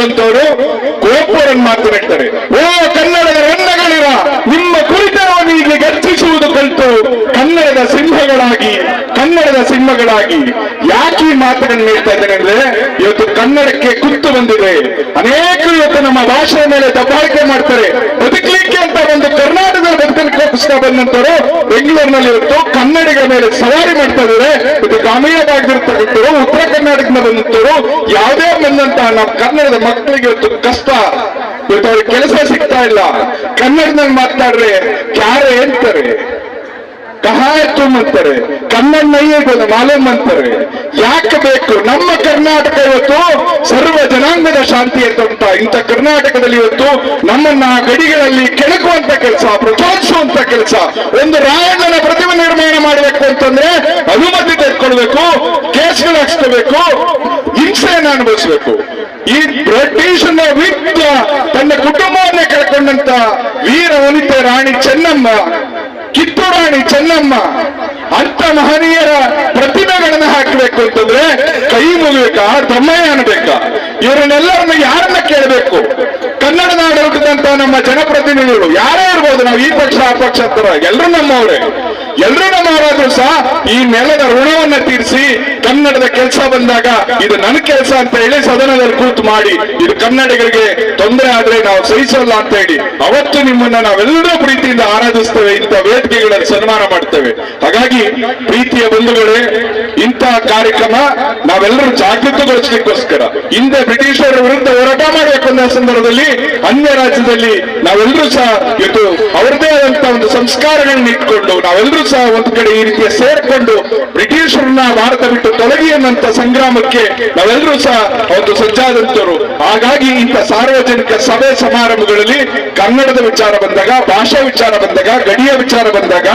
ಬರೆದಂತವರು ಮಾತು ಮಾತನಾಡ್ತಾರೆ ಓ, ಕನ್ನಡದ ರನ್ನಗಳಿರ ನಿಮ್ಮ ಕುರಿತವನ್ನು ಇಲ್ಲಿ ಗರ್ಜಿಸುವುದು ಕಲಿತು ಕನ್ನಡದ ಸಿಂಹಗಳಾಗಿ ಕನ್ನಡದ ಸಿಂಹಗಳಾಗಿ ಯಾಕೆ ಈ ಹೇಳ್ತಾ ಇದ್ದೇನೆ ಅಂದ್ರೆ, ಇವತ್ತು ಕನ್ನಡಕ್ಕೆ ಕುತ್ತು ಬಂದಿದೆ. ಅನೇಕರು ಇವತ್ತು ನಮ್ಮ ಭಾಷೆಯ ಮೇಲೆ ದಬ್ಬಾಳಿಕೆ ಮಾಡ್ತಾರೆ. ಬದುಕಲಿಕ್ಕೆ ಅಂತ ಒಂದು ಕರ್ನಾಟಕದ ಬದುಕಲಿಕ್ಕೋಸ್ಕರ ಬಂದಂತವರು ಬೆಂಗಳೂರಿನಲ್ಲಿ ಇವತ್ತು ಕನ್ನಡಿಗರ ಮೇಲೆ ಸವಾರಿ ಮಾಡ್ತಾ ಇದ್ದಾರೆ. ಇದು ಗ್ರಾಮೀಣ ಭಾಗದಿರ್ತಕ್ಕಂಥವ್ರು ಉತ್ತರ ಕರ್ನಾಟಕದಿಂದ ಬಂದಂತವರು ಯಾವುದೇ ಬಂದಂತಹ ನಾವು ಕನ್ನಡದ ಮಕ್ಕಳಿಗೆ ಇವತ್ತು ಕಷ್ಟ ಇವತ್ತು ಅವ್ರಿಗೆ ಕೆಲಸ ಸಿಗ್ತಾ ಇಲ್ಲ. ಕನ್ನಡದಲ್ಲಿ ಮಾತಾಡ್ರೆ ಯಾರೇ ಅಂತಾರೆ. ಕಹಾಯ ತುಮ್ ಅಂತಾರೆ ಕನ್ನಡ ನೈಯೇಗೋದು ಮಾಲೂಮ್ ಅಂತಾರೆ. ಯಾಕೆ ಬೇಕು? ನಮ್ಮ ಕರ್ನಾಟಕ ಇವತ್ತು ಸರ್ವ ಜನಾಂಗದ ಶಾಂತಿ ಅಂತ ಇಂಥ ಕರ್ನಾಟಕದಲ್ಲಿ ಇವತ್ತು ನಮ್ಮನ್ನ ಗಡಿಗಳಲ್ಲಿ ಕೆಣಕುವಂತ ಕೆಲಸ ಪ್ರಚೋದಿಸುವಂತ ಕೆಲಸ. ಒಂದು ರಾಯಣ್ಣನ ಪ್ರತಿಮೆ ನಿರ್ಮಾಣ ಮಾಡಬೇಕು ಅಂತಂದ್ರೆ ಅನುಮತಿ ತೆಗೆದುಕೊಳ್ಬೇಕು, ಕೇಸ್ಗಳು ಹಾಕ್ಸ್ಕೋಬೇಕು ಹಿಂಸೆಯನ್ನು ಅನುಭವಿಸಬೇಕು. ಈ ಬ್ರಿಟಿಷನ ವಿರುದ್ಧ ತನ್ನ ಕುಟುಂಬವನ್ನೇ ಕಳ್ಕೊಂಡಂತ ವೀರ, ವನಿತೆ, ರಾಣಿ ಚೆನ್ನಮ್ಮ ಕಿತ್ತೂರಾಣಿ ಚೆನ್ನಮ್ಮ ಅಂತ ಮಹನೀಯರ ಪ್ರತಿಮೆಗಳನ್ನ ಹಾಕಬೇಕು ಅಂತಂದ್ರೆ ಕೈ ಮುಗಿಬೇಕಾ ದಮ್ಮಯ್ಯ ಅನ್ಬೇಕಾ ಇವರನ್ನೆಲ್ಲರನ್ನ ಯಾರನ್ನ ಕೇಳಬೇಕು? ಕನ್ನಡ ನಾಡು ಹುಟ್ಟಿದಂತ ನಮ್ಮ ಜನಪ್ರತಿನಿಧಿಗಳು ಯಾರೇ ಇರ್ಬೋದು ನಾವು ಈ ಪಕ್ಷ, ಆ ಪಕ್ಷ ಎಲ್ಲರೂ ನಮ್ಮವರೇ. ಎಲ್ಲರೂ ನಮ್ಮವರಾದ್ರೂ ಸಹ ಈ ನೆಲದ ಋಣವನ್ನ ತೀರಿಸಿ ಕನ್ನಡದ ಕೆಲಸ ಬಂದಾಗ ಇದು ನನ್ನ ಕೆಲಸ ಅಂತ ಹೇಳಿ ಸದನದಲ್ಲಿ ಕೂತು ಮಾಡಿ ಇದು ಕನ್ನಡಿಗರಿಗೆ ತೊಂದರೆ ಆದ್ರೆ ನಾವು ಸಹಿಸಲ್ಲ ಅಂತ ಹೇಳಿ ಅವತ್ತು ನಿಮ್ಮನ್ನ ನಾವೆಲ್ಲರೂ ಪ್ರೀತಿಯಿಂದ ಆರಾಧಿಸ್ತೇವೆ ಇಂಥ ವೇದಿಕೆಗಳಲ್ಲಿ ಸನ್ಮಾನ ಮಾಡ್ತೇವೆ. ಹಾಗಾಗಿ ಪ್ರೀತಿಯ ಬಂಧುಗಳೇ ಇಂತಹ ಕಾರ್ಯಕ್ರಮ ನಾವೆಲ್ಲರೂ ಜಾಗೃತಗೊಳಿಸಲಿಕ್ಕೋಸ್ಕರ. ಹಿಂದೆ ಬ್ರಿಟಿಷರ ವಿರುದ್ಧ ಹೋರಾಟ ಮಾಡಬೇಕು ಅನ್ನೋ ಸಂದರ್ಭದಲ್ಲಿ ಅನ್ಯ ರಾಜ್ಯದಲ್ಲಿ ನಾವೆಲ್ಲರೂ ಸಹ ಇವತ್ತು ಅವರದೇ ಆದಂತ ಒಂದು ಸಂಸ್ಕಾರಗಳನ್ನ ಇಟ್ಕೊಂಡು ನಾವೆಲ್ಲರೂ ಸಹ ಒಂದು ಕಡೆ ಈ ರೀತಿಯ ಸೇರ್ಕೊಂಡು ಬ್ರಿಟಿಷರನ್ನ ಭಾರತ ಬಿಟ್ಟು ತೊಲಗಿ ಅನ್ನಂತ ಸಂಗ್ರಾಮಕ್ಕೆ ನಾವೆಲ್ಲರೂ ಸಹ ಒಂದು ಸಜ್ಜಾದಂತರು. ಹಾಗಾಗಿ ಇಂಥ ಸಾರ್ವಜನಿಕ ಸಭೆ ಸಮಾರಂಭಗಳಲ್ಲಿ ಕನ್ನಡದ ವಿಚಾರ ಬಂದಾಗ, ಭಾಷಾ ವಿಚಾರ ಬಂದಾಗ, ಗಡಿಯ ವಿಚಾರ ಬಂದಾಗ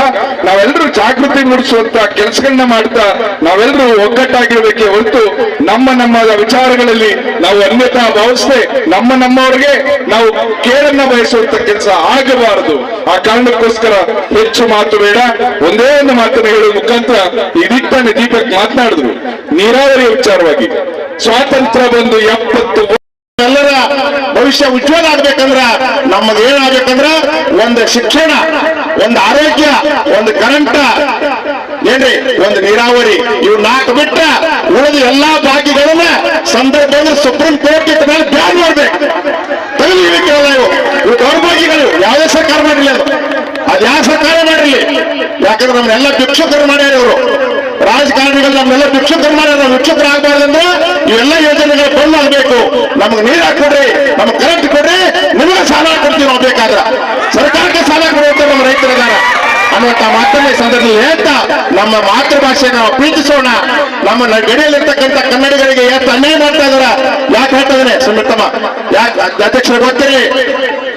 ನಾವೆಲ್ಲರೂ ಜಾಗೃತಿ ಮೂಡಿಸುವಂತ ಕೆಲಸಗಳನ್ನ ಮಾಡ್ತಾ ನಾವೆಲ್ಲರೂ ಒಗ್ಗಟ್ಟಾಗಿರ್ಬೇಕೆ ಹೊರತು ನಮ್ಮ ನಮ್ಮ ವಿಚಾರಗಳಲ್ಲಿ ನಾವು ಅನ್ಯತಾ ಭಾವಿಸದೆ ನಮ್ಮ ನಮ್ಮವರಿಗೆ ನಾವು ಕೇಳನ್ನ ಬಯಸುವಂತ ಕೆಲಸ ಆಗಬಾರದು. ಆ ಕಾರಣಕ್ಕೋಸ್ಕರ ಹೆಚ್ಚು ಮಾತು ಬೇಡ. ಒಂದೇ ಒಂದು ಮಾತನ್ನು ಹೇಳುವ ಮುಖಾಂತರ ಇದೀಗ ತಾನೇ ದೀಪಕ್ ಮಾತನಾಡಿದ್ರು. ನೀರಾವರಿ ವಿಚಾರವಾಗಿ. ಸ್ವಾತಂತ್ರ್ಯ ಬಂದು ಎಪ್ಪತ್ತು ಎಲ್ಲರ ಭವಿಷ್ಯ ಉಜ್ವಲ ಆಗ್ಬೇಕಂದ್ರ ನಮ್ಮದು ಏನಾಗ್ಬೇಕಂದ್ರ ಒಂದು ಶಿಕ್ಷಣ, ಒಂದು ಆರೋಗ್ಯ, ಒಂದು ಕರೆಂಟ್ ಏನ್ರಿ? ಒಂದು ನೀರಾವರಿ. ಇವು ನಾಲ್ಕು ಬಿಟ್ಟ ಉಳಿದ ಎಲ್ಲಾ ಭಾಗ್ಯಗಳನ್ನ ಸಂದರ್ಭದಲ್ಲಿ ಸುಪ್ರೀಂ ಕೋರ್ಟ್ ಇಟ್ಟ ಮೇಲೆ ಬ್ಯಾನ್ ಮಾಡ್ಬೇಕು. ತೆಗೆದುಕೊಳ್ಳಲ್ಲ ಇವು ಇವು ದೌರ್ಭಾಗ್ಯಗಳು ಯಾವುದೇ ಸರ್ಕಾರ ಮಾಡಿಲ್ಲ ಅದು. ಅದ್ ಯಾವ ಸರ್ಕಾರ ಮಾಡಿರಲಿ ಯಾಕಂದ್ರೆ ನಮ್ಮನ್ನೆಲ್ಲ ಭಿಕ್ಷುಕರು ಮಾಡ್ಯಾರ ಇವರು. ರಾಜಕಾರಣಿಗಳು ನಮ್ಮೆಲ್ಲ ಭಿಕ್ಷುಕರು ಮಾಡ್ಯಾರ. ನಾವು ಭಿಕ್ಷುಕರು ಆಗ್ಬಾರ್ದಂದ್ರೆ ಇವೆಲ್ಲ ಯೋಜನೆಗಳು ಬಂದ್ ಆಗ್ಬೇಕು ನಮಗ್ ನೀರ್ ಹಾಕೊಡ್ರಿ ನಮಗ್ ಕರೆಂಟ್ ಕೊಡ್ರಿ ನಿಮಗೆ ಸಾಲ ಕೊಡ್ತೀವಿ ನಾವು ಬೇಕಾದ್ರ ಸರ್ಕಾರಕ್ಕೆ ಸಾಲ ಕೊಡುವಂತ ನಮ್ಮ ರೈತರಿದ್ದಾರೆ ಅನ್ನುವಂತ ಮಾತನ್ನ ಈ ಸಂದರ್ಭದಲ್ಲಿ ಹೇಳ್ತಾ ನಮ್ಮ ಮಾತೃಭಾಷೆ ನಾವು ಪ್ರೀತಿಸೋಣ. ನಮ್ಮ ಗಡಿಯಲ್ಲಿರ್ತಕ್ಕಂಥ ಕನ್ನಡಿಗರಿಗೆ ಯಾಕೆ ಅನ್ಯಾಯ ಮಾಡ್ತಾ ಇದಾರ ಯಾಕೆ ಹೇಳ್ತಾ ಇದ್ದಾನೆ? ಸುಮಿತ್ತಮ್ಮ ಯಾಕೆ ಅಧ್ಯಕ್ಷರು ಗೊತ್ತಿರಲಿ.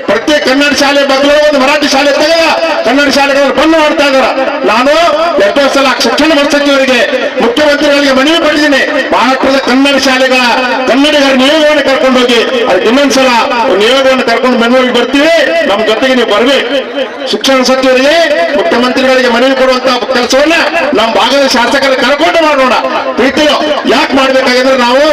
ಪ್ರತಿ ಕನ್ನಡ ಶಾಲೆ ಬದಲು ಒಂದು ಮರಾಠಿ ಶಾಲೆ ತೆಗೆದ. ಕನ್ನಡ ಶಾಲೆಗಳನ್ನು ಬಂದ್ ಮಾಡ್ತಾ ಇದಾರ ನಾನು ಎಷ್ಟೋ ಸಲ ಶಿಕ್ಷಣ ಸಚಿವರಿಗೆ ಮುಖ್ಯಮಂತ್ರಿಗಳಿಗೆ ಮನವಿ ಪಡೆದಿದ್ದೀನಿ ಭಾರತದ ಕನ್ನಡ ಶಾಲೆಗಳ ಕನ್ನಡಿಗರ ನಿಯೋಗವನ್ನು ಕರ್ಕೊಂಡು ಹೋಗಿ, ಅದಕ್ಕೆ ಇನ್ನೊಂದ್ಸಲ ನಿಯೋಗವನ್ನು ಕರ್ಕೊಂಡು ಮನವಿಗೆ ಬರ್ತೀವಿ. ನಮ್ ಜೊತೆಗೆ ನೀವು ಬರ್ಬೇಕು. ಶಿಕ್ಷಣ ಸಚಿವರಿಗೆ, ಮುಖ್ಯಮಂತ್ರಿಗಳಿಗೆ ಮನವಿ ಕೊಡುವಂತ ಕೆಲಸವನ್ನ ನಮ್ಮ ಭಾಗದ ಶಾಸಕರ ಕರ್ಕೊಂಡು ಮಾಡೋಣ ಪ್ರೀತಿಯೋ ಯಾಕೆ ಮಾಡ್ಬೇಕಾಗಿದ್ರೆ ನಾವು